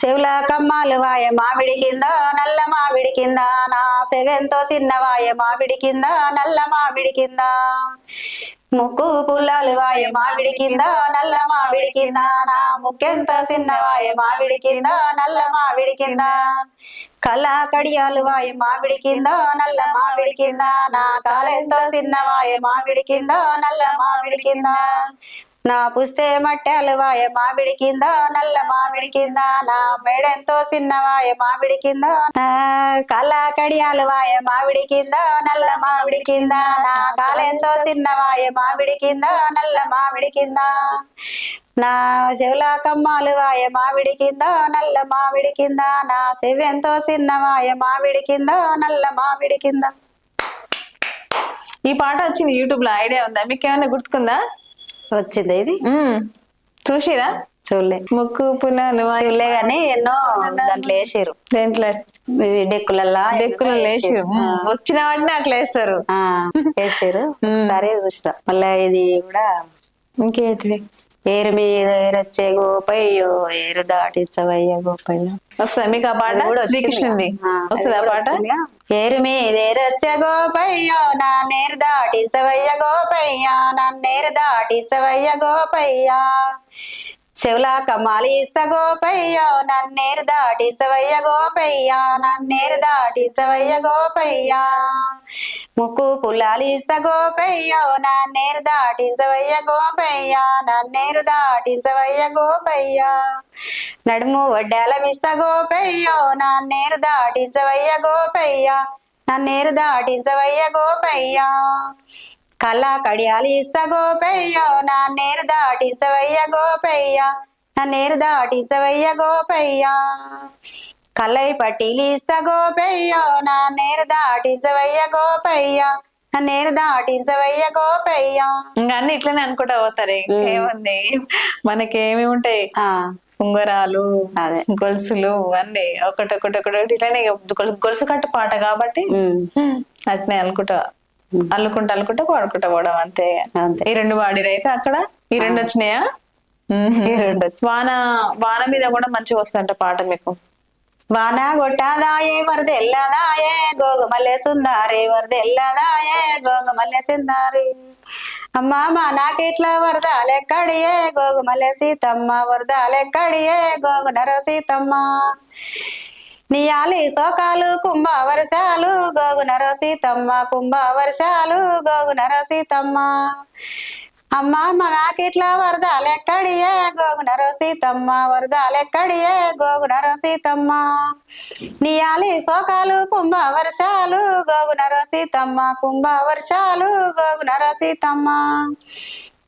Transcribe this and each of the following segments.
చెవుల కమ్మాలు వాయ మామిడి కింద నల్ల మామిడి కింద నా సెవెంతో చిన్న వాయ మామిడి కింద నల్ల మామిడి కింద. ముక్కు పుల్లాలు వాయ మామిడి కింద నల్ల మామిడి కింద నా ముక్కెంత చిన్న వాయ మామిడి కింద నల్ల మామిడి కింద. కళ కడియాలు వాయ మామిడి కింద నల్ల మామిడి కింద నా కాలెంతో చిన్న వాయ మామిడి కింద నల్ల మామిడి కింద. నా పుస్తే మట్టెలు వాయ మామిడి కింద నల్ల మామిడి కింద నా మెడెంతో చిన్నవాయ మామిడి కింద నా కళ్ళ కడియాలు వాయ మామిడి కింద నల్ల మామిడి కింద నా కాలెంతో చిన్నవాయ మామిడి కింద నల్ల మామిడి కింద నా చెవుల కమ్మాలు వాయ మామిడి కింద నల్ల మామిడి కింద నా చెవెంతో చిన్నవాయ మామిడి కింద నల్ల మామిడి కింద ఈ పాట వచ్చింది యూట్యూబ్లో ఐడియా ఉందా మీకు ఏమైనా గుర్తుకుందా వచ్చింది ఇది. చూసిరా? చూడలే. ముక్కు వాయి- చూడలే గానీ ఎన్నో దాంట్లో వేసారు దేంట్లో? డెక్కులల్లా డెక్కులు లేచి వచ్చిన వాటిని అట్లా వేస్తారు. వేసారు సరే చూసిన. మళ్ళా ఇది కూడా ఇంకేంటిది? ఏరు మీద ఏరొచ్చే గోపయ్యో ఏరు దాటించవయ్య గోపయ్య. వస్తుందా మీకు ఆ పాట. శ్రీకృష్ణుది వస్తుందా ఆ పాట. ఏరు మీద ఏరొచ్చే గోపయ్యో నా నేరు దాటించవయ్య గోపయ్య నా నేరు దాటించవయ్య గోపయ్య. చెవుల కమ్మాలి ఇస్త గోపయ్యో నన్నేరు దాటించవయ్య గోపయ్య నన్నేరు దాటించవయ్య గోపయ్య. ముక్కు పుల్లాలి ఇస్త గోపయ్యో నన్నేరు దాటించవయ్య గోపయ్య నన్నేరు దాటించవయ్య గోపయ్య. నడుము వడ్డాలమిస్త గోపయ్యో నన్నేరు దాటించవయ్య గోపయ్య నన్నేరు దాటించవయ్య గోపయ్య. కళ్ళ కడియాలు ఇస్తా గోపయ్య నా నేరు దాటించవయ్య గోపయ్య నా నేరు దాటించవయ్య గోపయ్య. కళ్ళై పట్టీలు ఇస్తా గోపయ్య నా నేరు దాటించవయ్య గోపయ్య నా నేరు దాటించవయ్య గోపయ్య. ఇంకా అన్ని ఇట్లనే అనుకుంటా పోతారు ఇంకేముంది? మనకేమి ఉంటాయి? ఆ, ఉంగరాలు అదే. గొలుసులు అన్ని ఒకటి ఒకటి ఒకటి ఇట్లనే గొలుసు- కట్టు పాట కాబట్టి అట్నే అనుకుంటా. అల్లుకుంటా అల్లుకుంటా పాడుకుంటా పోవడం అంతే. అంతే. ఈ రెండు వాడిరు అయితే అక్కడ? ఈ రెండు వచ్చినాయా? వాన వాన మీద కూడా మంచిగా వస్తుంట పాట మీకు. వాన కొట్టాదాయే వరదెల్లదాయే గోగుమల్లె సుందారి వరదెల్లదాయే గోగుమల్లె సుందారి. అమ్మ మా నాకిట్లా వరదాలెక్కడియే గోగుమల్లె సీతమ్మ వరదాలెక్కడియే గోగునర సీతమ్మ. నియాలి శోకాలు కుంభ వర్షాలు గోగునర సీతమ్మ కుంభ వర్షాలు గోగున రసీతమ్మ అమ్మ మా నాకిట్లా వరదాలెక్కడియే? గోగునర సీతమ్మ వరదాలెక్కడియే? గోగున సీతమ్మ. నియాలి శోకాలు కుంభ వర్షాలు గోగునర సీతమ్మ కుంభ వర్షాలు గోగునర సీతమ్మ.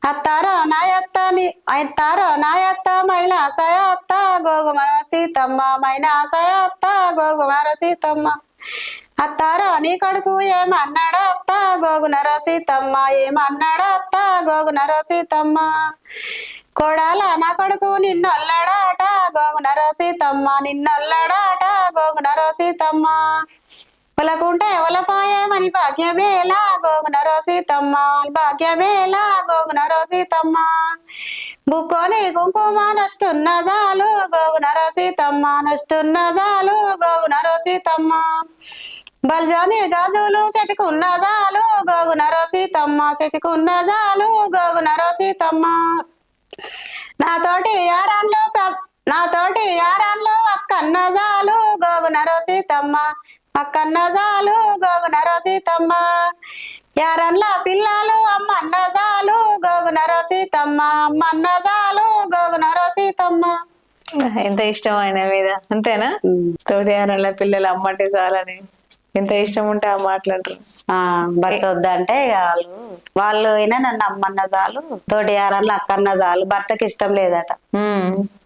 అత్తార నాయత్త అత్తార నాయత్త మైనా సయత్త గోగుమర సీతమ్మ మైనా సయత్త గోగుమర సీతమ్మ. అత్తార నీ కొడుకు ఏమన్నాడత్త గోగునర సీతమ్మ ఏమన్నాడత్త గోగునర సీతమ్మ. కోడాల నా కొడుకు నిన్నొల్లడాట గోగునర సీతమ్మ నిన్నొల్లడాట గోగునర సీతమ్మ. పలకుంటే ఎవలపాయమని భాగ్యమేలా గోగునర సీతమ్మ భాగ్యమేలా గోగునర సీతమ్మ. బుక్కొని కుంకుమ నష్టున్నదాలు గోగునర సీతమ్మ నష్టున్నదాలు గోగునర సీతమ్మ. బల్జాని గాజులు సెతికున్నదాలు గోగునర సీతమ్మ సెతికున్నదాలు గోగునర సీతమ్మ. నాతోటి యారాన్లో నాతోటి యారాన్లో అక్కన్న జాలు గోగునర సీతమ్మ. అక్కన్న జాలు గోగునర సీతమ్మ యారన్ల పిల్లలు అమ్మన్న జాలు గోగునర సీతమ్మ అమ్మన్న జాలు గోగునర సీతమ్మ ఎంత ఇష్టం ఆయన మీద అంతేనా? తోటి ఆనల పిల్లలు అమ్మంటే చాలని. ఎంత ఇష్టం ఉంటే ఆ మాట్లాడరు ఆ భర్త వద్దంటే వాళ్ళు వాళ్ళు అయినా నన్ను అమ్మన్న చాలు తోటి యారన్ల అక్కన్న చాలు భర్తకి ఇష్టం లేదట.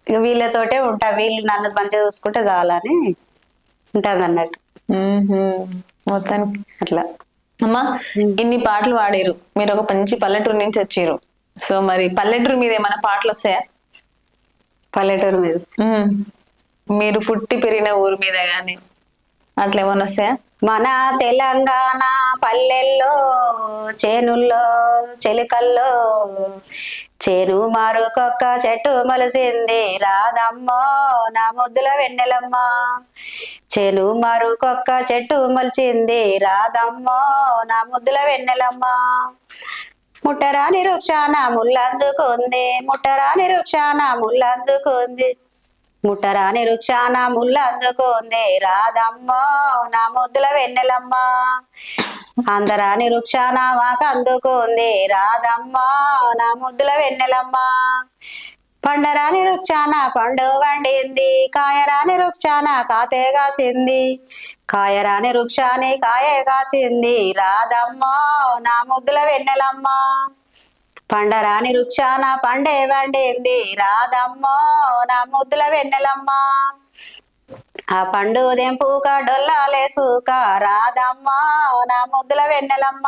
ఇక వీళ్ళతోటే ఉంటా వీళ్ళు నన్ను మంచిగా చూసుకుంటే చాలని ఉంటుంది అన్నట్టు. మొత్తానికి అట్లా. అమ్మా ఇన్ని పాటలు పాడారు. మీరు ఒక మంచి పల్లెటూరు నుంచి వచ్చారు. సో మరి పల్లెటూరు మీద ఏమైనా పాటలు వస్తాయా? పల్లెటూరు మీద. మీరు పుట్టి పెరిగిన ఊరు మీద గాని అట్లా ఏమైనా వస్తాయా? మన తెలంగాణ పల్లెల్లో చేనుల్లో చెలికల్లో చేను మారుకొక్క చెట్టు మొలిసింది. రాదమ్మో నా ముద్దుల వెన్నెలమ్మ. చేను మరుకొక్క చెట్టు మొలిచింది. రాదమ్మో నా ముద్దుల వెన్నెలమ్మ. ముట్టరాని వృక్షాన ముల్లందుకుంది. ముట్టరాని వృక్షాన ముల్లందుకుంది. ముట్టరాని వృక్షాన ముల్లందుకుంది. రాదమ్మో నా ముద్దుల వెన్నెలమ్మ. అందరాని వృక్షాన మాకందుకుంది రాదమ్మా నా ముద్దుల వెన్నెలమ్మ. పండరాని వృక్షాన పండు వండింది. కాయరాని వృక్షాన కాతే కాసింది. కాయరాని వృక్షాని కాయే కాసింది. రాదమ్మా నా ముద్దుల వెన్నెలమ్మ. పండరాని వృక్షాన పండే వండింది. రాదమ్మో నా ముద్దుల వెన్నెలమ్మ. ఆ పండు దెంపుక డొల్లాలేసుక రాదమ్మా నా ముద్దుల వెన్నెలమ్మ.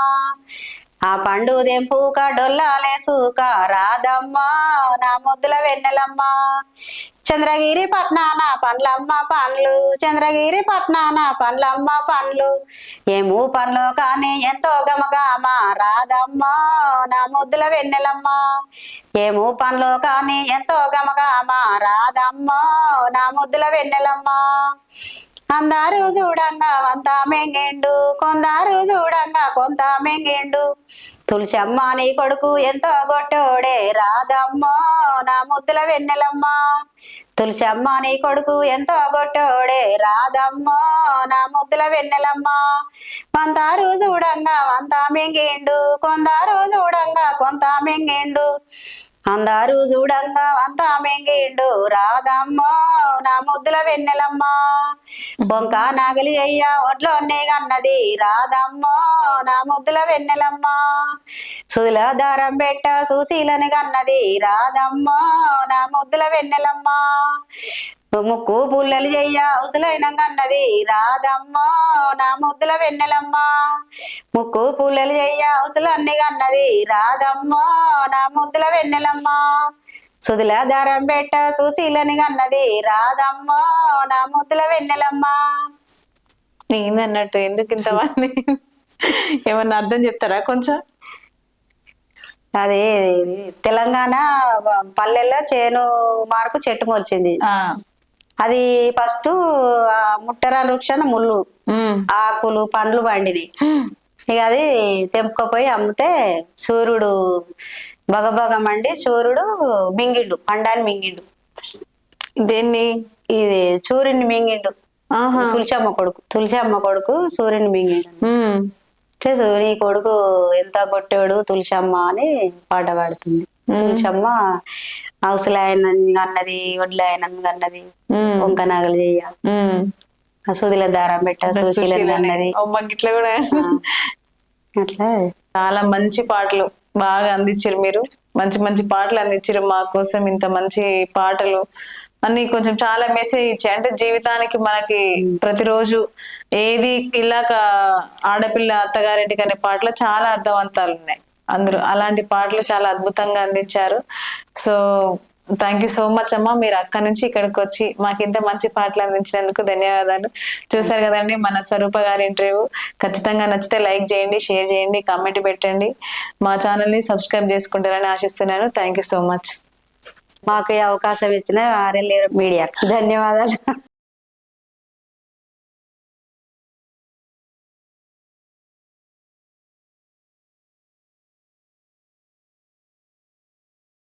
ఆ పండు దెంపుక డొల్లాలేసుక రాదమ్మా నా ముద్దుల వెన్నెలమ్మ. చంద్రగిరి పట్నాన పండ్లమ్మ పండ్లు. చంద్రగిరి పట్నాన పండ్లమ్మ పండ్లు. ఏమూ పండ్లు కానీ ఎంతో గమగామ రాదమ్మా నా ముద్దుల వెన్నెలమ్మ. ఏమూ పండ్లు కానీ ఎంతో గమగామ రాదమ్మా నా ముద్దుల వెన్నెలమ్మ. అందరూ చూడంగా వంత మెంగిండు కొందరు చూడంగా కొంత మెంగిండు. తులసమ్మ నీ కొడుకు ఎంతో గొట్టోడే రాదమ్మో నా ముద్దుల వెన్నెలమ్మ. తులసమ్మ నీ కొడుకు ఎంతో గొట్టోడే రాదమ్మో నా ముద్దుల వెన్నెలమ్మ. కొందరు చూడంగా వంత మెంగిండు కొందరు చూడంగా కొంత మెంగిండు. అందరూ చూడంగా అంతా మెంగిండు రాదమ్మో నా ముద్దుల వెన్నెలమ్మ. బొంక నాగలి అయ్యా ఒడ్లో అన్నది రాదమ్మో నా ముద్దుల వెన్నెలమ్మ. సుల దారం పెట్ట సుశీలని కన్నది. రాదమ్మో నా ముద్దుల వెన్నెలమ్మ. ముక్కు పుల్లలు చెయ్య ఉసులైన గన్నది రాదమ్మో నా ముద్దుల వెన్నెలమ్మ. ముక్కు పుల్లలు చెయ్య ఉసులన్నీ గన్నది రాదమ్మో నా ముద్దుల వెన్నెలమ్మ. సుదిల దారం పెట్ట సుశీలని గన్నది రాదమ్మో నా ముద్దుల వెన్నెలమ్మ. ఏందన్నట్టు ఎందుకు ఇంతమంది ఏమన్నా అర్థం చెప్తారా కొంచెం? అదే తెలంగాణ పల్లెల్లో చేను మార్కు చెట్టు మొలిచింది. అది ఫస్ట్ ముట్టరా వృక్షాన ముళ్ళు. ఆకులు పండ్లు పండినాయి. ఇక అది తెంపుకపోయి అమ్మితే సూర్యుడు బగబగ మండి సూర్యుడు మింగిండు పండాన్ని మింగిండు దేన్ని? ఇది సూర్యుని మింగిండు తులసమ్మ కొడుకు తులసమ్మ కొడుకు సూర్యుని మింగిండు సూర్యుని కొడుకు ఎంత కొట్టాడు తులసమ్మ అని పాట పాడుతుంది. తులసమ్మ అవసలాయన అన్నది వడ్లాయన అన్నది. వంక నగలు చెయ్య. సుదిల దారం పెట్ట అన్నది. గిట్ల కూడా. అట్లా. చాలా మంచి పాటలు బాగా అందించారు మీరు. మంచి మంచి పాటలు అందించారు మా కోసం ఇంత మంచి పాటలు. అన్ని కొంచెం చాలా మెసేజ్ ఇచ్చాయి. అంటే జీవితానికి మనకి ప్రతిరోజు ఏది పిల్లక ఆడపిల్ల అత్తగారింటికి అనే పాటలు చాలా అర్థవంతాలు ఉన్నాయి అందరూ అలాంటి పాటలు చాలా అద్భుతంగా అందించారు. So thank you so much అమ్మా. మీరు అక్కడ నుంచి ఇక్కడికి వచ్చి మాకు ఇంత మంచి పాటలు అందించినందుకు ధన్యవాదాలు. చూసారు కదండి మన స్వరూప గారి ఇంటర్వ్యూ. ఖచ్చితంగా నచ్చితే లైక్ చేయండి షేర్ చేయండి కామెంట్ పెట్టండి. మా ఛానల్ని సబ్స్క్రైబ్ చేసుకుంటారని ఆశిస్తున్నాను. థ్యాంక్ యూ సో మచ్ మాకు అవకాశం ఇచ్చిన ఆర్ఎల్ మీడియా. ధన్యవాదాలు.